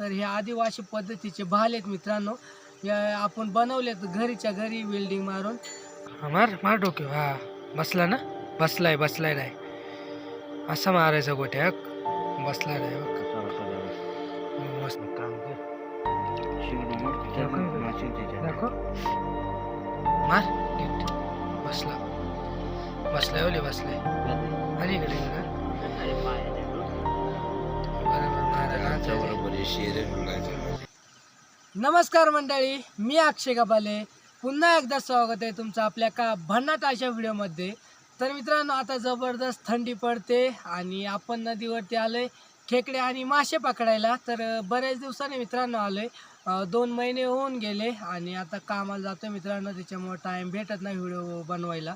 तर हे आदिवासी पद्धतीचे भाले आहेत मित्रांनो. या आपण बनवलेत घरीच्या घरी वेल्डिंग मारून. मार मार डोके. हा बसला ना? बसलाय बसलाय नाही. असं मारायचं गोट्या. बसलाय नाही मस्त. दाखव. मार. बसला. बसलाय ओले बसलाय. आणि नमस्कार मंडळी मी अक्षय कपाले. पुन्हा एकदा स्वागत आहे तुमचं आपल्या का भन्नाट अशा व्हिडिओमध्ये. तर मित्रांनो आता जबरदस्त थंडी पडते आणि आपण नदीवरती आलोय खेकडे आणि मासे पकडायला. तर बऱ्याच दिवसांनी मित्रांनो आलोय दोन महिने होऊन गेले आणि आता कामाला जातोय मित्रांनो त्याच्यामुळे टाईम भेटत नाही व्हिडिओ बनवायला.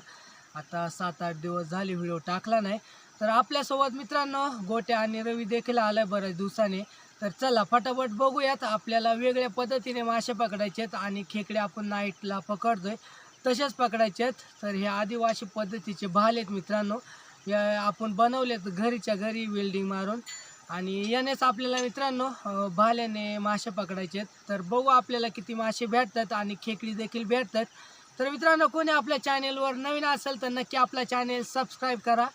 आता सात आठ दिवस झाले व्हिडिओ टाकला नाही. तर आपल्यासोबत मित्रांनो गोट्या आणि रवी देखील आलाय बऱ्याच दिवसाने. तर चला फटाफट बघूयात. आपल्याला वेगळ्या पद्धतीने मासे पकडायचे आहेत आणि खेकडे आपण नाईटला पकडतोय तसेच पकडायचे आहेत तर हे आदिवासी पद्धतीचे भाले आहेत मित्रांनो. या आपण बनवलेत घरीच्या घरी वेल्डिंग मारून. आणि यानेच आपल्याला मित्रांनो भाल्याने मासे पकडायचे आहेत तर बघू आपल्याला किती मासे भेटतात आणि खेकडी देखील भेटतात. तर मित्रांनो कोणी आपल्या चॅनेलवर नवीन असेल तर नक्की आपला चॅनेल सबस्क्राईब करा.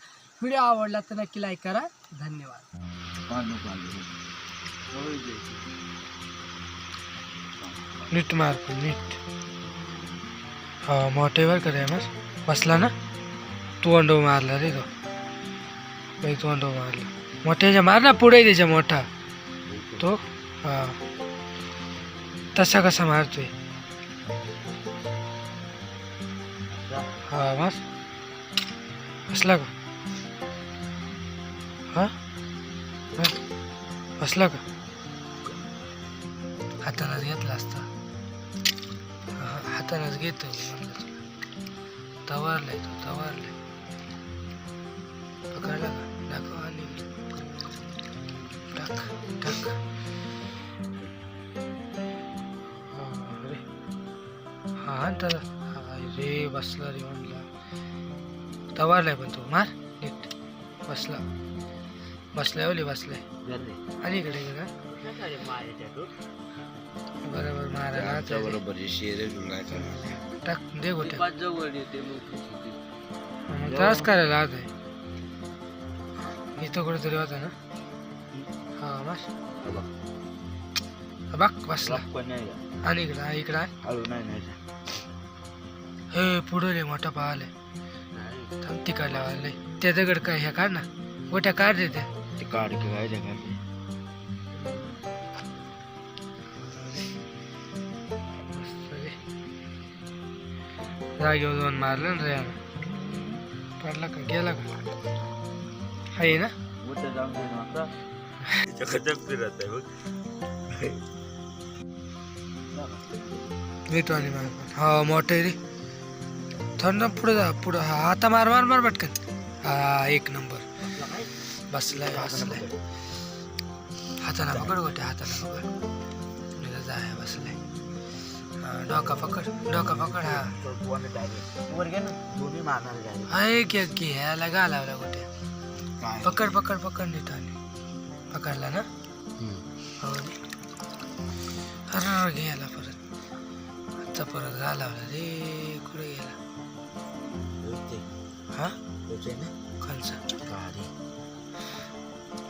व्हिडिओ आवडला तर नक्की लाईक करा. धन्यवाद. नीट मार नीट. हा मोठेवर करे मग बसला ना? तू अंडो मारला रे तो बाई तू अंडो मारला. मोठ्याच्या मार ना पुढे त्याच्या मोठा. तो? हा. तसा कसा मारतोय? हा मस्त. बसला का बसला का? हातालाच घेतला असता. हातालाच घेतो तवारलाय तो तवारलाय. पकडला का? दाखव आणि टाक टाक. हा, हा त्याला रे बसला रे म्हणला. तवारलाय पण तो. मार नीट. बसला. बसलाय ओली बसलाय. आणि इकडे इकडे बरोबर मारायला टाक दे गोट्या. मग त्रास करायला आज आहे. इथं कुठेतरी होता ना. हा बस. बघ. बसला. आणि इकडं हा, इकडं आहे. हे पुढे रे मोठा पाहाले तिकडला आले त्या दगड काय ह्या काढ ना. गोट्या काढ दे त्या जागेवर जाऊन मारलं ना रे. पडला का गेला का आहे ना भेटू आणि मार हा मोठं आहे रे थंड पुढे जा पुढं हा आता मार मार मार पटकन हा एक नंबर बसलाय बसलाय हाताला पकड गोट्या हाताला पकड. तुला जाय बसलाय डोका पकड डोका पकड हा. आहे की की ह्याला घालावला गोट्या. पकड पकड पकड नीट आणि. पकडला ना? हो. अरे घ्यायला परत. आता परत घालावला रे कुठे गेला? हा? खालचा.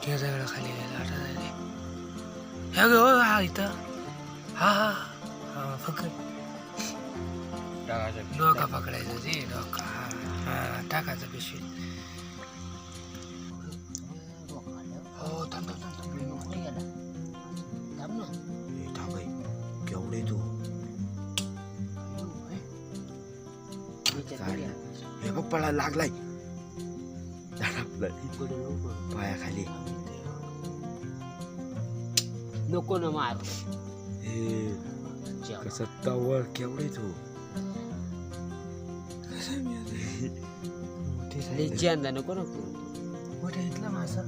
घे दगड खाली गेला रे ह्या ग हो, हा इथं हा हा हा पकड डोका पकडायचा रे डोका हा हा टाकायचा पिशवी हो थांब थांब थांब केवढे तू हे बघ पळा लागलाय पायाखाली नको ना मार हे कसं तवळ केवढे तू लेच्यांदा नको ना करू मोठ्या इथला मासा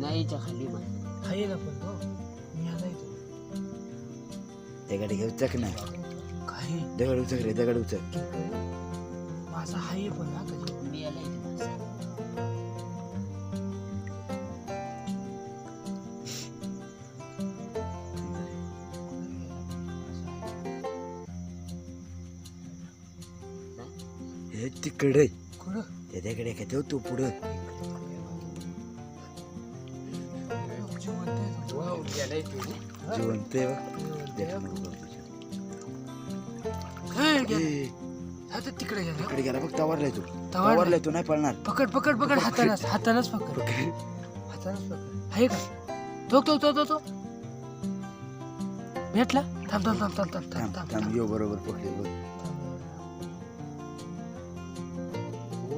नाहीच्या खाली खाई ना पण तो मी आला इथं दगड घे उचक ना काही दगड उचक रे दगड उचक मासा हाय पण हा हे तिकडे त्याच्याकडे का तू पुढं. जिवंत आता तिकडे गेला. तिकडे गेला बघ तवरलाय तू तवरलाय तू नाही पळणार. पकड पकड पकड हाताला हातालाच पकड. हातालाच पकड. आहे का? तो तो तो तो तो भेटला? थांब थांब थांब थांब थांब थांब थांब यो बरोबर पकडले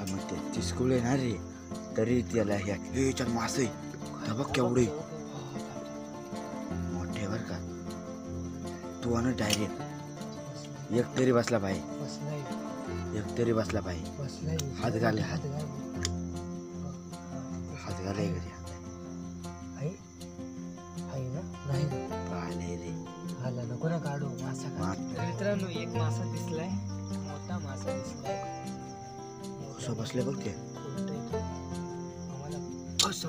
मग ते चिस्कुल आहे ना रे तरी त्याला ह्या हे चल मासे हा बघ केवढे मोठे बर का तू आणि डायरेक्ट एक तरी बसला पाहिजे एक तरी बसला पाहिजे हात घाल. हात घाल हात घालाय घरी मित्रांनो एक मासा दिसलाय मोठा मासा दिसलाय असं बसले बघ असं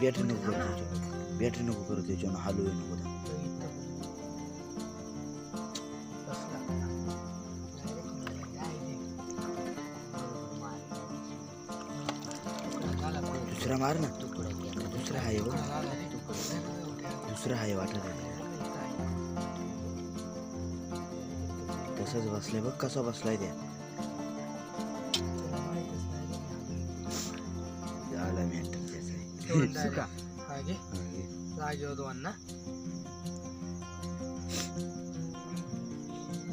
बॅटरी नको करू त्याच्यावर बॅटरी नको करू त्याच्यावर हालू आहे नको दुसरा मार ना. दुसरा आहे हो. दुसरा आहे वाटत तसंच बसलाय बघ कसा बसलाय त्या. ಸುಖ ಹಾಗೆ ರಾಜೋಧವನ್ನು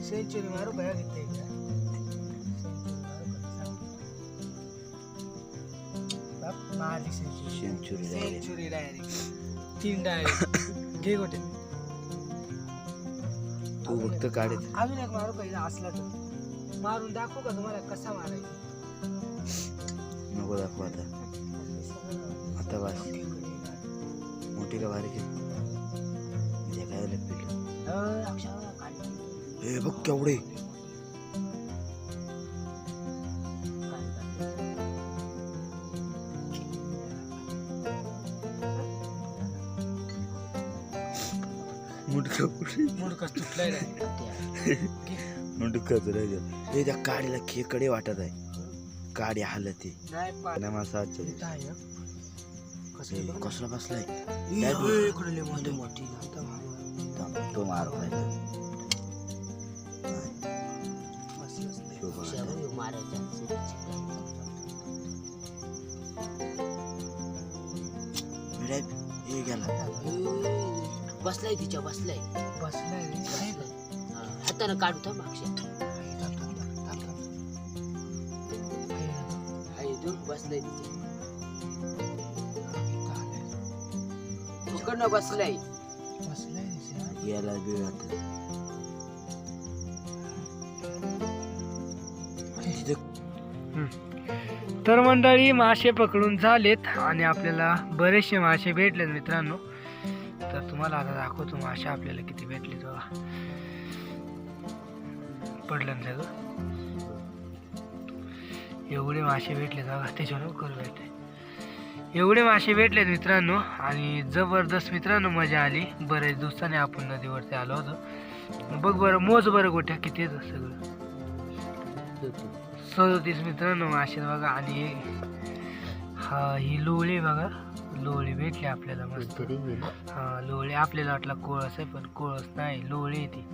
ಸೆಂಚುರಿ ಮಾರು ಬಯಾಗಿದ್ದೆ ಈಗ ಸೆಂಚುರಿ ಸೆಂಚುರಿ ಡೈರಿ ತೀನ್ ಡೈರಿ ಗೆಗೋಟೆ तू फक्त काढत अजून एक मारू पहिला असला तो मारून दाखवू का तुम्हाला कसा मारायचा नको दाखवा आता आता बस. मोठी का बारीक आहे म्हणजे काय झालं पिलं हे बघ केवढे. मुंडका कुठे तुटलाय हे त्या काडीला खेकडे वाटत आहे. काडी हालत आहे. कसलं कसला बसलाय मोठी तो मार बसलाय तिच्या बसलाय. बसलाय हातानं काढतो था मागच्या बसलाय तिच्या. आलाय. बसलंय. याला बी तर मंडळी मासे पकडून झालेत आणि आपल्याला बरेचसे मासे भेटलेत मित्रांनो. तर तुम्हाला आता दाखवतो मासे आपल्याला किती भेटले बघा. पडलं ना सगळं? एवढे मासे भेटले बघा त्याच्यावर करू भेटले एवढे मासे भेटलेत मित्रांनो आणि जबरदस्त मित्रांनो मजा आली. बरेच दिवसाने आपण नदीवरती आलो होतो. बघ बरं मोज बरं गोट्या किती येतं सगळं सदोतीस मित्रांनो मासे बघा. आणि हा ही लोळी बघा. लोळी भेटली आपल्याला मस्त. हा लोळे आपल्याला वाटला कोळस आहे पण कोळस नाही लोळे ती.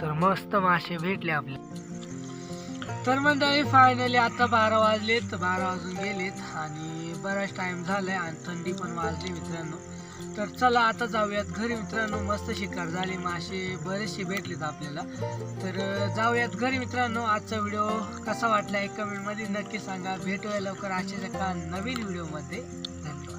तर मस्त मासे भेटले आपले तर मंडळी फायनली आता बारा वाजलेत. बारा वाजून गेलेत आणि बराच टाइम झालाय आणि थंडी पण वाजली मित्रांनो. तर चला आता जाऊयात घरी मित्रांनो. मस्त शिकार झाली मासे बरेचसे भेटलेत आपल्याला. तर जाऊयात घरी मित्रांनो. आजचा व्हिडिओ कसा वाटला एक कमेंटमध्ये नक्की सांगा. भेटूया लवकर आजच्या एका नवीन व्हिडिओमध्ये धन्यवाद.